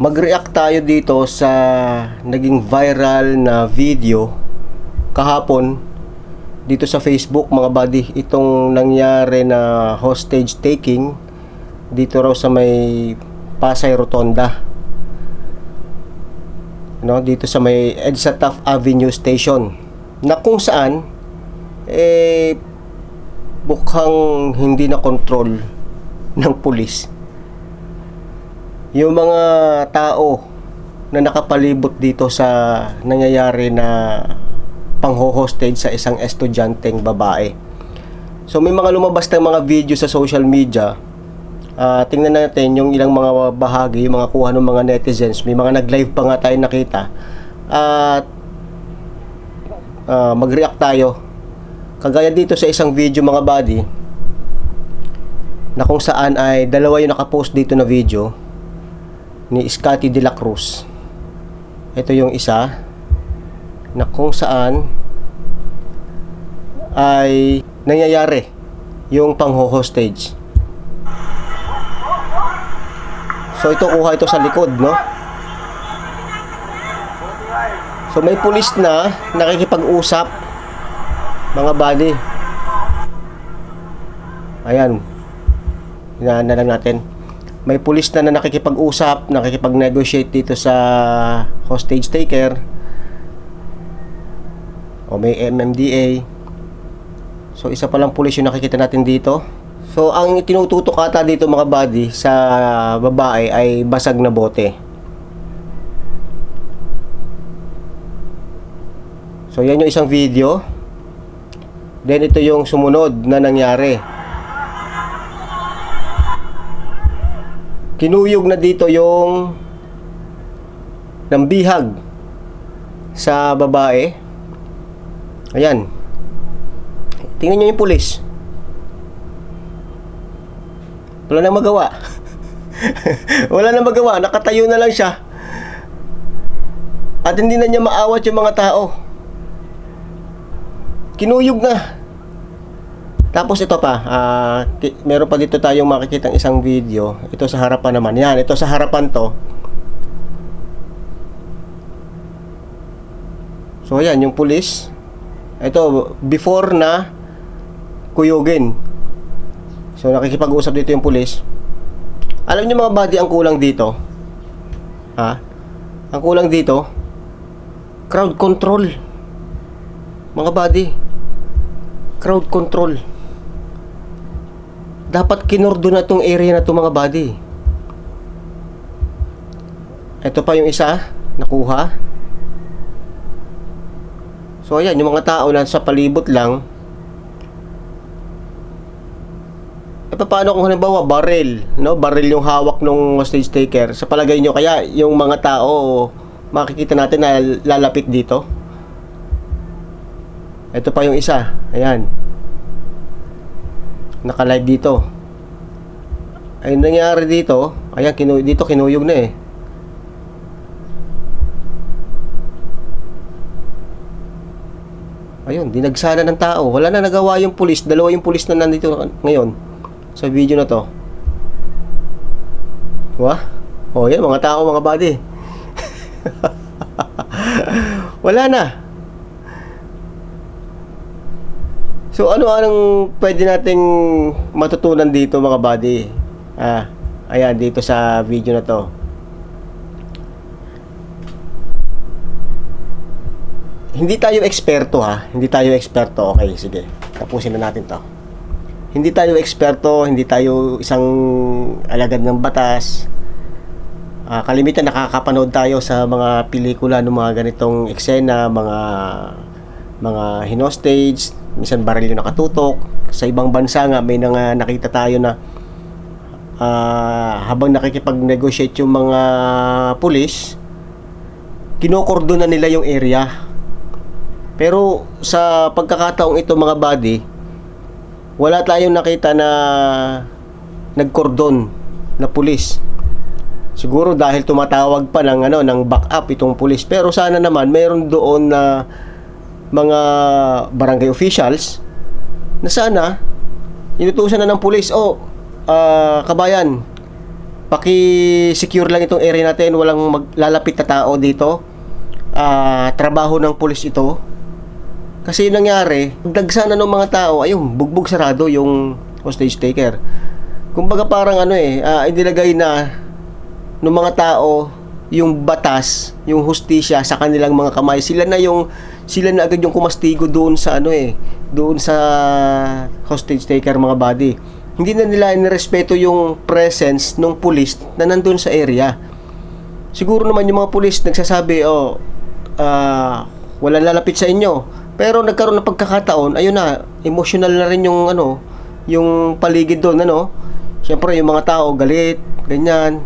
Mag-react tayo dito sa naging viral na video kahapon dito sa Facebook mga buddy. Itong nangyari na hostage taking dito raw sa may Pasay Rotonda. No dito sa may EDSA Taft Avenue Station. Na kung saan eh mukhang hindi na control ng pulis yung mga tao na nakapalibot dito sa nangyayari na pangho-hostage sa isang estudyanteng babae. So may mga lumabas ng mga video sa social media. Ah, tingnan natin yung ilang mga bahagi, yung mga kuha ng mga netizens. May mga nag-live pa nga tayo nakita. At ah, mag-react tayo. Kagaya dito sa isang video mga buddy na kung saan ay dalawa yung nakapost dito na video ni Scotty De La Cruz. Ito yung isa na kung saan ay nangyayari yung pangho-hostage. So ito kuha ito sa likod, no? So may pulis na nakikipag-usap mga buddy. Ayan. Hinaan na lang natin may pulis na na nakikipag-usap, nakikipag-negotiate dito sa hostage taker. O may MMDA so isa pa lang pulis yung nakikita natin dito. So ang tinututok ata dito mga buddy sa babae ay basag na bote. So yan yung isang video. Then ito yung sumunod na nangyari kinuyog na dito yung ng bihag sa babae. Ayan. Tingnan nyo yung pulis. Wala nang magawa. Wala nang magawa. Nakatayo na lang siya. At hindi na niya maawat yung mga tao. Kinuyog na. Tapos ito pa, ki- meron pa dito tayong makikitang isang video. Ito sa harapan naman. Yan, ito sa harapan to. So ayan, yung pulis. Ito, before na kuyugin. So nakikipag-usap dito yung pulis. Alam niyo mga buddy, ang kulang dito. Ha? Ang kulang dito, crowd control. Mga buddy, crowd control dapat kinordo na tong area na to mga buddy. Ito pa yung isa, nakuha. So ayan, yung mga tao na sa palibot lang. E paano kung halimbawa barrel, no? Barrel yung hawak ng hostage taker. Sa palagay nyo kaya yung mga tao makikita natin na lalapit dito. Ito pa yung isa. Ayan naka-live dito. Ay nangyari dito, ayan kinu dito kinuyog na eh. Ayun, dinagsana ng tao. Wala na nagawa yung pulis. Dalawa yung pulis na nandito ngayon sa video na to. Wah? Oh, yan mga tao, mga body. Wala na. So ano anong pwede nating matutunan dito mga buddy? Ah, ayan dito sa video na to. Hindi tayo eksperto ha, hindi tayo eksperto. Okay, sige. Tapusin na natin 'to. Hindi tayo eksperto, hindi tayo isang alagad ng batas. Ah, kalimitan nakakapanood tayo sa mga pelikula ng mga ganitong eksena, mga mga hinostage, minsan baril yung nakatutok. Sa ibang bansa nga, may nga nakita tayo na ah, habang nakikipag-negotiate yung mga pulis, kinokordon na nila yung area. Pero sa pagkakataong ito mga buddy, wala tayong nakita na nagkordon na pulis. Siguro dahil tumatawag pa ng ano ng backup itong pulis. Pero sana naman meron doon na mga barangay officials na sana inutusan na ng pulis, oh, ah, kabayan, paki-secure lang itong area natin, walang maglalapit na tao dito. Ah, trabaho ng pulis ito. Kasi yung nangyari, dagsa na ng mga tao, ayun, bugbog sarado yung hostage taker. Kumbaga parang ano eh, ah, inilagay na ng mga tao yung batas, yung hustisya sa kanilang mga kamay. Sila na yung sila na agad yung kumastigo doon sa ano eh, doon sa hostage taker mga body. Hindi na nila inirespeto yung presence ng pulis na nandun sa area. Siguro naman yung mga pulis nagsasabi, oh, ah, walang lalapit sa inyo. Pero nagkaroon ng pagkakataon, ayun na, emotional na rin yung ano, yung paligid doon, ano. Siyempre, yung mga tao galit, ganyan.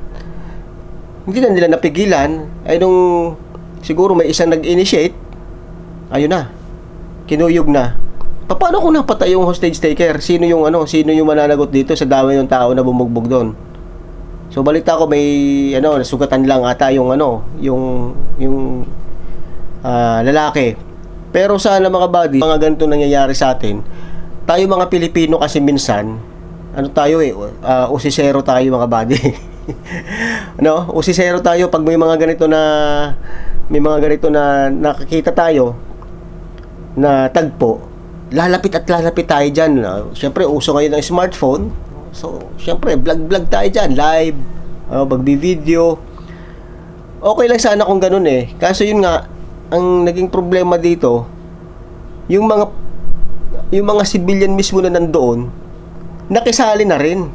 Hindi na nila napigilan. Ay nung siguro may isang nag-initiate, ayun na, kinuyog na. Pa- Paano kung napatay yung hostage taker? Sino yung ano, sino yung mananagot dito sa dami ng tao na bumugbog doon? So balita ko may ano, nasugatan lang ata yung ano, yung yung ah, lalaki. Pero sana mga buddy, mga ganito nangyayari sa atin. Tayo mga Pilipino kasi minsan, ano tayo eh, uh, usisero tayo mga buddy. no? Usisero tayo pag may mga ganito na may mga ganito na nakakita tayo na tagpo, lalapit at lalapit tayo dyan. Uh, Siyempre, uso ngayon ng smartphone. So, siyempre, vlog-vlog tayo dyan, live, uh, magbi-video. Okay lang sana kung ganun eh. Kaso yun nga, ang naging problema dito, yung mga yung mga civilian mismo na nandoon, nakisali na rin.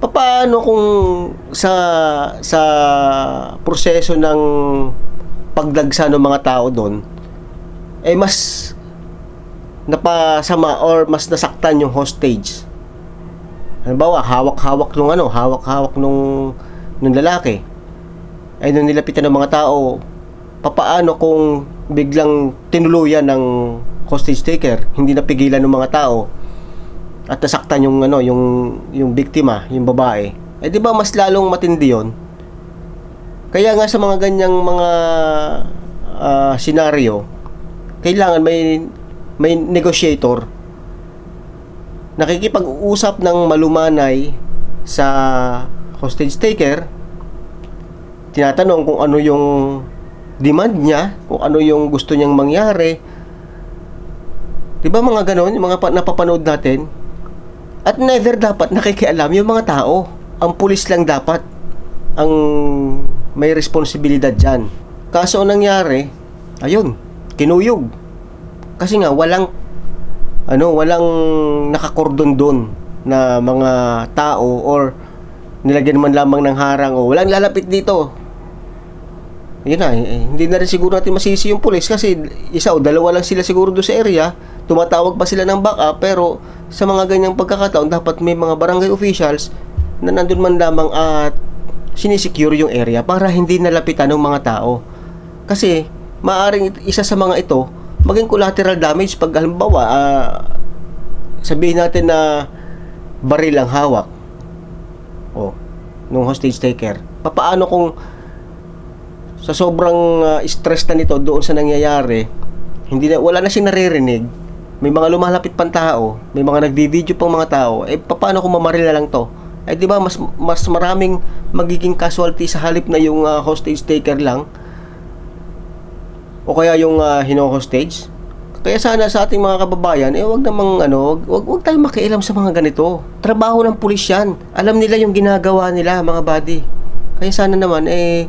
Paano kung sa sa proseso ng pagdagsa ng mga tao doon eh mas napasama or mas nasaktan yung hostage. Halimbawa, hawak-hawak nung ano, hawak-hawak nung nung lalaki. Ay nung nilapitan ng mga tao, papaano kung biglang tinuluyan ng hostage taker, hindi napigilan ng mga tao at nasaktan yung ano, yung yung biktima, yung babae. Eh di ba mas lalong matindi 'yon? Kaya nga sa mga ganyang mga ah, senaryo, kailangan may may negotiator nakikipag-usap ng malumanay sa hostage taker tinatanong kung ano yung demand niya, kung ano yung gusto niyang mangyari. 'Di ba mga ganon, yung mga pa- napapanood natin? At never dapat nakikialam yung mga tao. Ang pulis lang dapat ang may responsibilidad diyan. Kaso ang nangyari, ayun, kinuyog. Kasi nga walang ano, walang nakakordon doon na mga tao or nilagyan man lamang ng harang o walang lalapit dito. Yun na, eh, hindi na rin siguro natin masisi yung pulis kasi isa o dalawa lang sila siguro doon sa area. Tumatawag pa sila ng backup pero sa mga ganyang pagkakataon dapat may mga barangay officials na nandun man lamang at sinisecure yung area para hindi nalapitan ng mga tao. Kasi maaring isa sa mga ito maging collateral damage pag halimbawa ah, sabihin natin na baril ang hawak. O nung hostage taker. Papaano kung sa sobrang ah, stress na nito doon sa nangyayari hindi na wala na siyang naririnig may mga lumalapit pang tao may mga nagbi-video pang mga tao eh paano kung mamaril na lang to? Eh di ba mas mas maraming magiging casualty sa halip na yung ah, hostage taker lang o kaya yung uh, hino-hostage. Kaya sana sa ating mga kababayan, eh wag namang ano, wag, wag, tayong makialam sa mga ganito. Trabaho ng pulis yan. Alam nila yung ginagawa nila, mga buddy. Kaya sana naman, eh,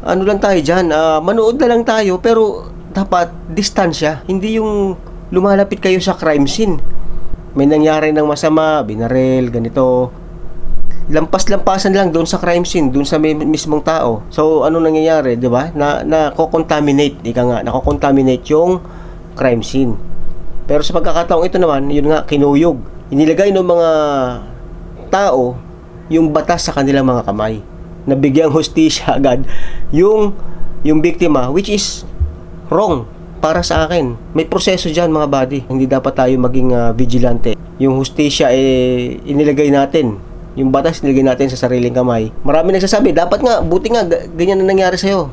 ano lang tayo dyan, ah, manood na lang tayo, pero dapat distansya. Hindi yung lumalapit kayo sa crime scene. May nangyari ng masama, binarel, ganito, lampas-lampasan lang doon sa crime scene, doon sa may mismong tao. So, ano nangyayari, di ba? Na, na contaminate ika nga, nako-contaminate yung crime scene. Pero sa pagkakataong ito naman, yun nga, kinuyog. Inilagay ng mga tao yung batas sa kanilang mga kamay. Nabigyang hustisya agad yung yung biktima, which is wrong para sa akin. May proseso dyan mga buddy. Hindi dapat tayo maging ah, vigilante. Yung hustisya eh inilagay natin yung batas nilagay natin sa sariling kamay. Marami nagsasabi, dapat nga, buti nga, ganyan na nangyari sa'yo.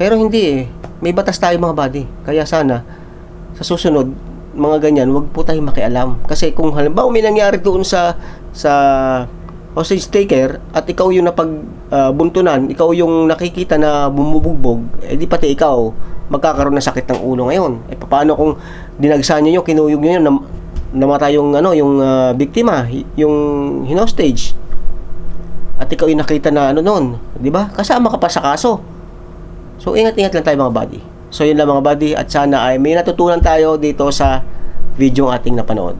Pero hindi eh. May batas tayo mga buddy. Kaya sana, sa susunod, mga ganyan, wag po tayo makialam. Kasi kung halimbawa may nangyari doon sa sa hostage taker at ikaw yung napagbuntunan, ikaw yung nakikita na bumubugbog, eh di pati ikaw magkakaroon ng sakit ng ulo ngayon. Eh paano kung dinagsan niyo yung kinuyog niyo yun, namatay yung ano, yung ah, biktima, yung hinostage. At ikaw yung nakita na ano noon, 'di ba? Kasama ka pa sa kaso. So ingat-ingat lang tayo mga buddy. So yun lang mga buddy at sana ay may natutunan tayo dito sa video ating napanood.